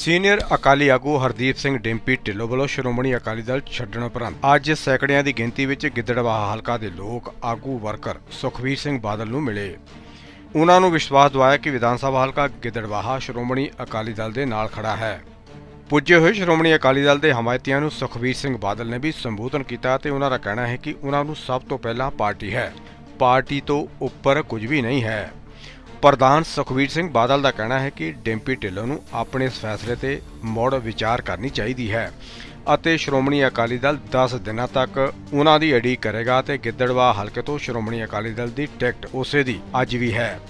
Senior Akali ਆਗੂ ਹਰਦੀਪ ਸਿੰਘ ਡਿੰਪੀ ਢਿੱਲੋਂ ਵੱਲੋਂ ਸ਼੍ਰੋਮਣੀ ਅਕਾਲੀ ਦਲ ਛੱਡਣ ਉਪਰੰਤ ਅੱਜ ਸੈਂਕੜਿਆਂ ਦੀ ਗਿਣਤੀ ਵਿੱਚ ਗਿੱਦੜਵਾਹਾ ਹਲਕਾ ਦੇ ਲੋਕ ਆਗੂ ਵਰਕਰ ਸੁਖਵੀਰ ਸਿੰਘ ਬਾਦਲ ਨੂੰ ਮਿਲੇ। ਉਹਨਾਂ ਨੂੰ ਵਿਸ਼ਵਾਸ ਦਿਵਾਇਆ ਕਿ ਵਿਧਾਨ ਸਭਾ ਹਲਕਾ ਗਿੱਦੜਵਾਹਾ ਸ਼੍ਰੋਮਣੀ ਅਕਾਲੀ ਦਲ ਦੇ ਨਾਲ ਖੜਾ ਹੈ। ਪੁੱਜੇ ਹੋਏ ਸ਼੍ਰੋਮਣੀ ਅਕਾਲੀ ਦਲ ਦੇ ਹਮਾਇਤੀਆਂ ਨੂੰ ਸੁਖਵੀਰ ਸਿੰਘ ਬਾਦਲ ਨੇ ਵੀ ਸੰਬੋਧਨ ਕੀਤਾ ਤੇ ਉਹਨਾਂ ਦਾ ਕਹਿਣਾ ਹੈ ਕਿ ਉਹਨਾਂ ਨੂੰ ਸਭ ਤੋਂ ਪਹਿਲਾਂ ਪਾਰਟੀ ਹੈ। ਪਾਰਟੀ ਤੋਂ ਉੱਪਰ ਕੁਝ ਵੀ ਨਹੀਂ ਹੈ। ਪ੍ਰਧਾਨ ਸੁਖਵੀਰ ਸਿੰਘ ਬਾਦਲ ਦਾ ਕਹਿਣਾ ਹੈ ਕਿ ਡਿੰਪੀ ਢਿੱਲੋਂ ਨੂੰ ਆਪਣੇ ਇਸ ਫੈਸਲੇ ਤੇ ਮੁੜ ਵਿਚਾਰ ਕਰਨੀ ਚਾਹੀਦੀ ਹੈ ਅਤੇ ਸ਼੍ਰੋਮਣੀ ਅਕਾਲੀ ਦਲ 10 ਦਿਨਾਂ ਤੱਕ ਉਹਨਾਂ ਦੀ ਅਡੀਕ ਕਰੇਗਾ ਤੇ ਗਿੱਦੜਵਾ ਹਲਕੇ ਤੋਂ ਸ਼੍ਰੋਮਣੀ ਅਕਾਲੀ ਦਲ ਦੀ ਟਿਕਟ ਉਸੇ ਦੀ ਅੱਜ ਵੀ ਹੈ।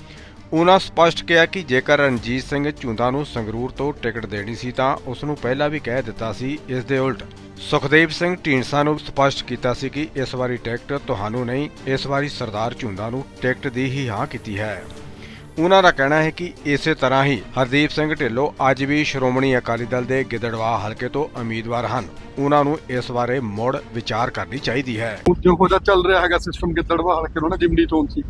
ਉਹਨਾਂ ਸਪਸ਼ਟ ਕਿਹਾ ਕਿ ਜੇਕਰ ਰਣਜੀਤ ਸਿੰਘ ਝੁੰਦਾ ਨੂੰ ਸੰਗਰੂਰ ਤੋਂ ਟਿਕਟ ਦੇਣੀ ਸੀ ਤਾਂ ਉਸ ਨੂੰ ਪਹਿਲਾਂ ਵੀ ਕਹਿ ਦਿੱਤਾ ਸੀ, ਇਸ ਦੇ ਉਲਟ। ਸੁਖਦੇਵ ਸਿੰਘ ਢੀਂਡਸਾ ਨੂੰ ਸਪਸ਼ਟ ਕੀਤਾ ਸੀ ਕਿ ਇਸ ਵਾਰੀ ਟਿਕਟ ਤੁਹਾਨੂੰ ਨਹੀਂ, ਇਸ ਵਾਰੀ ਸਰਦਾਰ ਝੁੰਦਾ ਨੂੰ ਟਿਕਟ ਦੀ ਹੀ ਹਾਂ ਕੀਤੀ ਹੈ। ਉਹਨਾਂ ਦਾ ਕਹਿਣਾ ਹੈ ਕਿ ਇਸੇ ਤਰ੍ਹਾਂ ਹੀ ਹਰਦੀਪ ਸਿੰਘ ਢਿੱਲੋਂ ਅੱਜ ਵੀ ਸ਼੍ਰੋਮਣੀ ਅਕਾਲੀ ਦਲ ਦੇ ਗਿੱਦੜਵਾਹ ਹਲਕੇ ਤੋਂ ਉਮੀਦਵਾਰ ਹਨ। ਉਹਨਾਂ ਨੂੰ ਇਸ ਬਾਰੇ ਮੁੜ ਵਿਚਾਰ ਕਰਨੀ ਚਾਹੀਦੀ ਹੈ। ਜਿਹੋ ਜਿਹਾ ਚੱਲ ਰਿਹਾ ਹੈਗਾ ਸਿਸਟਮ ਗਿੱਦੜਵਾ ਹਲਕੇ ਨੂੰ ਨਾ ਜਿਮਨੀ ਚੋਣ ਸੀ।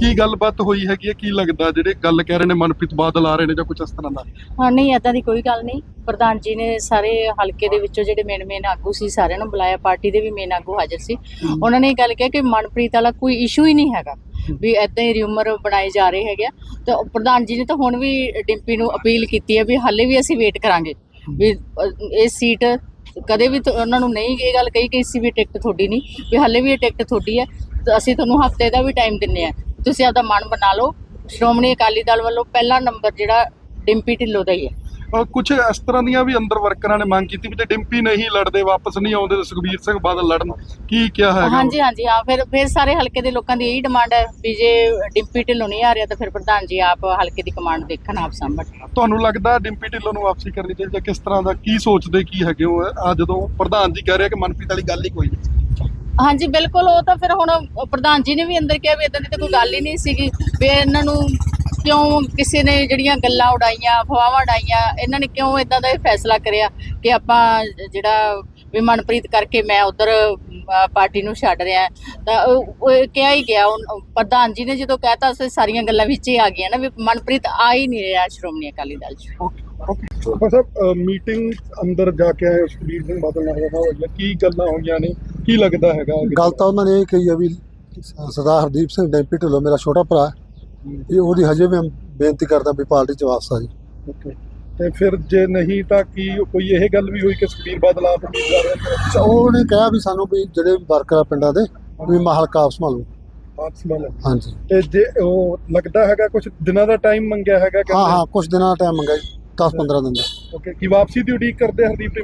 ਕੀ ਗੱਲਬਾਤ ਹੋਈ ਹੈਗੀ ਹੈ? ਕੀ ਲੱਗਦਾ ਜਿਹੜੇ ਗੱਲ ਕਹਿ ਰਹੇ ਨੇ ਮਨਪ੍ਰੀਤ ਬਾਦਲ ਆ ਰਹੇ ਨੇ ਜਾਂ ਕੁਝ ਇਸ ਤਰ੍ਹਾਂ ਦਾ? ਹਾਂ ਨਹੀਂ ਏਦਾਂ ਦੀ ਕੋਈ ਗੱਲ ਨਹੀਂ। ਪ੍ਰਧਾਨ ਜੀ ਨੇ ਸਾਰੇ ਹਲਕੇ ਦੇ ਵਿੱਚੋਂ ਜਿਹੜੇ ਮੇਨ ਮੇਨ ਆਗੂ ਸੀ ਸਾਰਿਆਂ ਨੂੰ ਬੁਲਾਇਆ। ਪਾਰਟੀ ਦੇ ਵੀ ਮੇਨ ਆਗੂ ਹਾਜ਼ਰ ਸੀ। ਉਹਨਾਂ ਨੇ ਇਹ ਗੱਲ ਕਿਹਾ ਕਿ ਮਨਪ੍ਰੀਤ ਵਾਲਾ ਕੋਈ ਇਸ਼ੂ ਹੀ ਨਹੀਂ ਹੈਗਾ। ਵੀ ਏਦਾਂ ਹੀ ਰਿਊਮਰ ਬਣਾਏ ਜਾ ਰਹੇ ਹੈਗੇ ਆ। ਤੇ ਪ੍ਰਧਾਨ ਜੀ ਨੇ ਤਾਂ ਹੁਣ ਵੀ ਡਿੰਪੀ ਨੂੰ ਅਪੀਲ ਕੀਤੀ ਹੈ ਵੀ ਹਾਲੇ ਵੀ ਅਸੀਂ ਵੇਟ ਕਰਾਂਗੇ। ਵੀ ਇਹ ਸੀਟ ਕਦੇ ਵੀ ਉਹਨਾਂ ਨੂੰ ਨਹੀਂ ਇਹ ਗੱਲ ਕਹੀ ਕਿ ਇਸੀ ਵੀ ਟਿਕਟ ਤੁਹਾਡੀ ਨਹੀਂ, ਵੀ ਹਾਲੇ ਵੀ ਇਹ ਟਿਕਟ ਤੁਹਾਡੀ ਹੈ। ਅਸੀਂ ਤੁਹਾਨੂੰ ਹਫ਼ਤੇ ਦਾ ਵੀ ਟਾਈਮ ਦਿੰਨੇ ਆ ਤੁਸੀਂ ਆਪਦਾ ਮਨ ਬਣਾ ਲਓ। ਸ਼੍ਰੋਮਣੀ ਅਕਾਲੀ ਦਲ ਵੱਲੋਂ ਪਹਿਲਾ ਨੰਬਰ ਜਿਹੜਾ ਡਿੰਪੀ ਢਿੱਲੋਂ ਦਾ ਹੀ ਹੈ। ਕੁਝ ਇਸ ਤਰ੍ਹਾਂ ਦੀਆਂ ਵੀ ਅੰਦਰ ਵਰਕਰਾਂ ਨੇ ਮੰਗ ਕੀਤੀ ਵੀ ਜੇ ਡਿੰਪੀ ਨਹੀਂ ਲੜਦੇ ਵਾਪਸ ਨਹੀਂ ਆਉਂਦੇ ਤਾਂ ਸੁਖਬੀਰ ਸਿੰਘ ਬਾਦਲ ਲੜਨ। ਕੀ ਕਿਹਾ ਹੈਗਾ? ਹਾਂਜੀ ਹਾਂਜੀ ਹਾਂ ਫਿਰ ਫਿਰ ਸਾਰੇ ਹਲਕੇ ਦੇ ਲੋਕਾਂ ਦੀ ਇਹੀ ਡਿਮਾਂਡ ਹੈ ਵੀ ਜੇ ਡਿੰਪੀ ਢਿੱਲੋਂ ਨਹੀਂ ਆ ਰਿਹਾ ਤਾਂ ਫਿਰ ਪ੍ਰਧਾਨ ਜੀ ਆਪ ਹਲਕੇ ਦੀ ਕਮਾਂਡ ਦੇਖਣ ਆਪ ਸਾਂਭਣ। ਤੁਹਾਨੂੰ ਲੱਗਦਾ ਡਿੰਪੀ ਢਿੱਲੋਂ ਨੂੰ ਵਾਪਸੀ ਕਰਨੀ ਚਾਹੀਦੀ ਜਾਂ ਕਿਸ ਤਰ੍ਹਾਂ ਦਾ ਕੀ ਸੋਚਦੇ ਕੀ ਹੈਗੇ ਹੋ ਆ ਜਦੋਂ ਪ੍ਰਧਾਨ ਜੀ ਕਹਿ ਰਹੇ ਕਿ ਮਨਪ੍ਰੀਤ ਵਾਲੀ ਗੱਲ ਹੀ ਕੋਈ ਨਹੀਂ। ਹਾਂਜੀ ਬਿਲਕੁਲ ਉਹ ਤਾਂ ਫਿਰ ਹੁਣ ਪ੍ਰਧਾਨ ਜੀ ਨੇ ਵੀ ਅੰਦਰ ਕਿਹਾ ਵੀ ਇਦਾਂ ਦੀ ਤਾਂ ਕੋਈ ਗੱਲ ਹੀ ਨਹੀਂ ਸੀਗੀ ਵੀ ਇਹਨਾਂ ਨੂੰ ਕਿਉਂ ਕਿਸੇ ਨੇ ਜਿਹੜੀਆਂ ਗੱਲਾਂ ਉਡਾਈਆਂ ਅਫਵਾਹਾਂ ਉਡਾਈਆਂ ਇਹਨਾਂ ਨੇ ਕਿਉਂ ਇਦਾਂ ਦਾ ਇਹ ਫੈਸਲਾ ਕਰਿਆ ਕਿ ਆਪਾਂ ਜਿਹੜਾ ਵੀ ਮਨਪ੍ਰੀਤ ਕਰਕੇ ਮੈਂ ਉਧਰ ਪਾਰਟੀ ਨੂੰ ਛੱਡ ਰਿਹਾ ਤਾਂ ਉਹ ਕਿਹਾ ਹੀ ਗਿਆ ਉਹ ਪ੍ਰਧਾਨ ਜੀ ਨੇ ਜਦੋਂ ਕਹਿਤਾ ਸੀ ਸਾਰੀਆਂ ਗੱਲਾਂ ਵਿੱਚ ਹੀ ਆ ਗਈਆਂ ਨਾ ਵੀ ਮਨਪ੍ਰੀਤ ਆ ਹੀ ਨਹੀਂ ਰਿਹਾ ਸ਼੍ਰੋਮਣੀ ਅਕਾਲੀ ਦਲ 'ਚ। Okay okay. ਸਰ ਮੀਟਿੰਗ ਅੰਦਰ ਜਾ ਕੇ ਆਏ ਸੁਖਬੀਰ ਸਿੰਘ ਬਾਦਲ ਨਾਲ ਹੋਇਆ ਹੋਇਆ ਕੀ ਗੱਲਾਂ ਹੋਈਆਂ ਨੇ ਕੀ ਲੱਗਦਾ ਹੈਗਾ? ਗੱਲ ਤਾਂ ਉਹਨਾਂ ਨੇ ਇਹ ਕਹੀ ਆ ਵੀ ਸਰਦਾਰ ਹਰਦੀਪ ਸਿੰਘ ਡੈਂਪੀ ਢਿੱਲੋਂ ਮੇਰਾ ਛੋਟਾ ਭਰਾ। ਇਹ ਉਹਦੀ ਹਜੇ ਵੀ ਬੇਨਤੀ ਕਰਦਾ ਵੀ ਪਾਰਟੀ ਚ ਵਾਪਸ ਆ ਜੀ। ਓਕੇ ਤੇ ਫਿਰ ਜੇ ਨਹੀਂ ਤਾਂ ਕੀ ਕੋਈ ਇਹ ਗੱਲ ਵੀ ਹੋਈ ਕਿ ਸੁਖਬੀਰ ਬਾਦਲ ਆਪ ਉਮੀਦਵਾਰ ਹੈ ਉਹਨੇ ਕਿਹਾ ਵੀ ਸਾਨੂੰ ਵੀ ਜਿਹੜੇ ਵਰਕਰ ਆ ਪਿੰਡਾਂ ਦੇ ਵੀ ਮਹਲਕਾ ਸੰਭਾਲੋ। ਆਪਸ ਵਿੱਚ ਹਾਂਜੀ। ਤੇ ਜੇ ਉਹ ਲੱਗਦਾ ਹੈਗਾ ਕੁਝ ਦਿਨਾਂ ਦਾ ਟਾਈਮ ਮੰਗਿਆ ਹੈਗਾ ਹਾਂ ਹਾਂ ਕੁਝ ਦਿਨਾਂ ਦਾ ਟਾਈਮ ਮੰਗਿਆ ਜੀ 10 15 ਦਿਨ ਦਾ। ਓਕੇ ਕੀ ਵਾਪਸੀ ਦੀ ਉਡੀਕ ਕਰਦੇ ਹਰਦੀਪ ਦੇ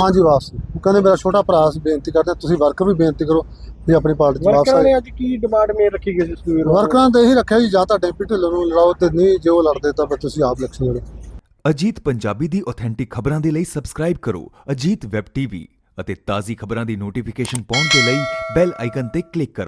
ਹਾਂਜੀ ਵਾਪਸ। ਉਹ ਕਹਿੰਦੇ ਮੇਰਾ ਛੋਟਾ ਭਰਾ ਸੀ ਬੇਨਤੀ ਕਰਦੇ ਤੁਸੀਂ ਵਰਕਰ ਵੀ ਬੇਨਤੀ ਕਰੋ ਵੀ ਆਪਣੀ ਪਾਰਟੀ ਚ ਵਾਪਸ ਵਰਕਰਾਂ ਨੇ ਅੱਜ ਕੀ ਡਿਮਾਂਡ ਮੇਲ ਰੱਖੀ ਗਈ ਸੀ ਬਾਦਲ? ਵਰਕਰਾਂ ਨੇ ਤਾਂ ਇਹੀ ਰੱਖਿਆ ਜੀ ਜਾਂ ਤਾਂ ਡੈਂਪੀ ਢਿੱਲੋਂ ਨੂੰ ਲੜਾਓ ਤੇ ਨਹੀਂ ਜੇ ਉਹ ਲੜਦੇ ਤਾਂ ਫਿਰ ਤੁਸੀਂ ਆਪ ਇਲੈਕਸ਼ਨ ਲੜੋ। ਅਜੀਤ ਪੰਜਾਬੀ ਦੀ ਆਥੈਂਟਿਕ ਖਬਰਾਂ ਦੇ ਲਈ ਸਬਸਕ੍ਰਾਈਬ ਕਰੋ ਅਜੀਤ ਵੈਬ ਟੀਵੀ ਅਤੇ ਤਾਜ਼ੀ ਖਬਰਾਂ ਦੀ ਨੋਟੀਫਿਕੇਸ਼ਨ ਪਾਉਣ ਦੇ ਲਈ ਬੈਲ ਆਈਕਨ ਤੇ ਕਲਿੱਕ ਕਰੋ।